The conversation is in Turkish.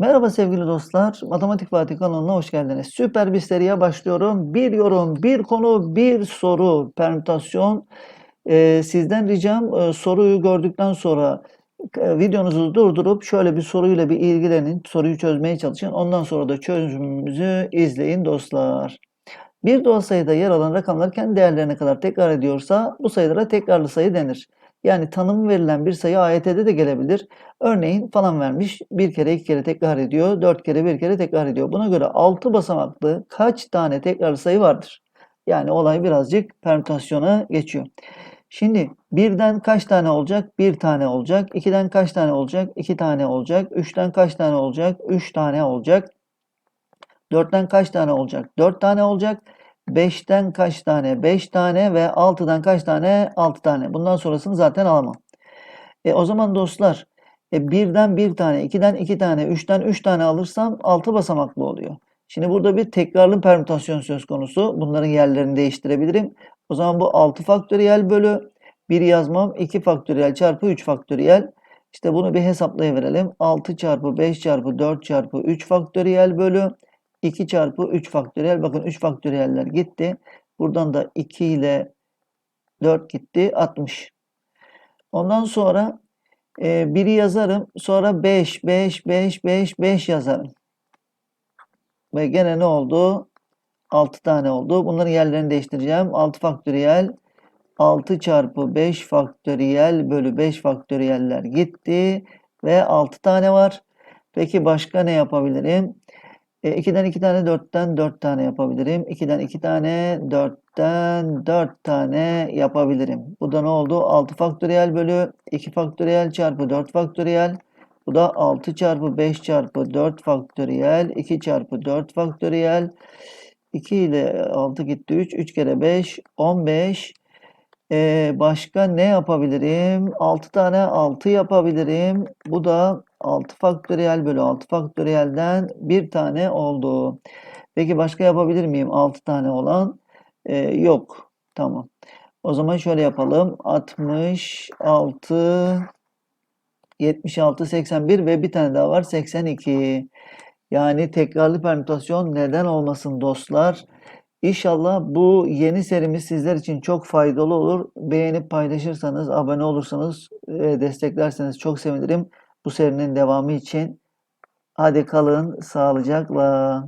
Merhaba sevgili dostlar. Matematik Fatih kanalına hoş geldiniz. Süper bir seriye başlıyorum. Bir yorum, bir konu, bir soru, permütasyon. Ee, sizden ricam e, soruyu gördükten sonra e, videonuzu durdurup şöyle bir soruyla bir ilgilenin. Soruyu çözmeye çalışın. Ondan sonra da çözümümüzü izleyin dostlar. Bir doğal sayıda yer alan rakamlar kendi değerlerine kadar tekrar ediyorsa bu sayılara tekrarlı sayı denir. Yani tanımı verilen bir sayı AYT'de de gelebilir. Örneğin falan vermiş bir kere iki kere tekrar ediyor, dört kere bir kere tekrar ediyor. Buna göre altı basamaklı kaç tane tekrarlı sayı vardır? Yani olay birazcık permütasyona geçiyor. Şimdi birden kaç tane olacak? Bir tane olacak. İkiden kaç tane olacak? İki tane olacak. Üçten kaç tane olacak? Üç tane olacak. Dörtten kaç tane olacak? Dört tane olacak. Beşten kaç tane? Beş tane ve altıdan kaç tane? Altı tane. Bundan sonrasını zaten alamam. E, o zaman dostlar e, birden bir tane, ikiden iki tane, üçten üç tane alırsam altı basamaklı oluyor. Şimdi burada bir tekrarlı permütasyon söz konusu. Bunların yerlerini değiştirebilirim. O zaman bu 6 faktöriyel bölü 1 yazmam 2 faktöriyel çarpı 3 faktöriyel. İşte bunu bir hesaplayıverelim. 6 çarpı 5 çarpı 4 çarpı 3 faktöriyel bölü 2 çarpı 3 faktöriyel. Bakın 3 faktöriyeller gitti. Buradan da 2 ile 4 gitti. 60. Ondan sonra e, 1'i yazarım. Sonra 5, 5, 5, 5, 5 yazarım. Ve gene ne oldu? 6 tane oldu. Bunların yerlerini değiştireceğim. 6 faktöriyel 6 çarpı 5 faktöriyel bölü 5 faktöriyeller gitti. Ve 6 tane var. Peki başka ne yapabilirim? E, 2'den 2 tane 4'ten 4 tane yapabilirim. 2'den 2 tane 4'ten 4 tane yapabilirim. Bu da ne oldu? 6 faktöriyel bölü 2 faktöriyel çarpı 4 faktöriyel. Bu da 6 çarpı 5 çarpı 4 faktöriyel. 2 çarpı 4 faktöriyel. 2 ile 6 gitti 3. 3 kere 5 15. Ee, başka ne yapabilirim? 6 tane 6 yapabilirim. Bu da 6 faktöriyel bölü 6 faktöriyelden bir tane oldu. Peki başka yapabilir miyim? 6 tane olan. Ee, yok. Tamam. O zaman şöyle yapalım. 66 76 81 ve bir tane daha var 82. Yani tekrarlı permütasyon neden olmasın dostlar? İnşallah bu yeni serimiz sizler için çok faydalı olur. Beğenip paylaşırsanız, abone olursanız, e, desteklerseniz çok sevinirim bu serinin devamı için. Hadi kalın sağlıcakla.